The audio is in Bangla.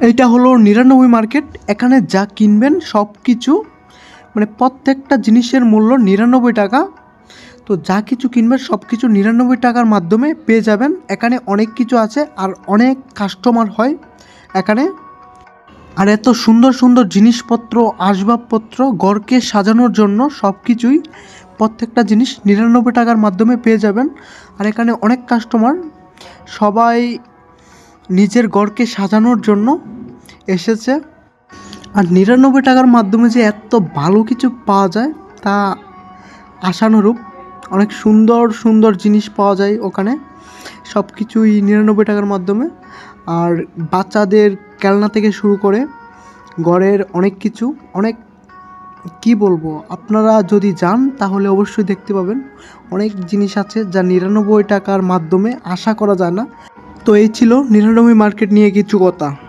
এইটা হলো নিরানব্বই মার্কেট। এখানে যা কিনবেন সব কিছু মানে প্রত্যেকটা জিনিসের মূল্য নিরানব্বই টাকা। তো যা কিছু কিনবেন সব কিছু নিরানব্বই টাকার মাধ্যমে পেয়ে যাবেন। এখানে অনেক কিছু আছে আর অনেক কাস্টমার হয় এখানে। আর এত সুন্দর সুন্দর জিনিসপত্র, আসবাবপত্র, ঘরকে সাজানোর জন্য সব কিছুই প্রত্যেকটা জিনিস নিরানব্বই টাকার মাধ্যমে পেয়ে যাবেন। আর এখানে অনেক কাস্টমার সবাই নিজের গড়কে সাজানোর জন্য এসেছে। আর নিরানব্বই টাকার মাধ্যমে যে এত ভালো কিছু পাওয়া যায় তা আশানুরূপ অনেক সুন্দর সুন্দর জিনিস পাওয়া যায় ওখানে। সব কিছুই নিরানব্বই টাকার মাধ্যমে। আর বাচ্চাদের খেলনা থেকে শুরু করে ঘরের অনেক কিছু, অনেক কি বলব, আপনারা যদি যান তাহলে অবশ্যই দেখতে পাবেন। অনেক জিনিস আছে যা নিরানব্বই টাকার মাধ্যমে আশা করা যায় না। তো এই ছিল নিরানব্বই মার্কেট নিয়ে কিছু কথা।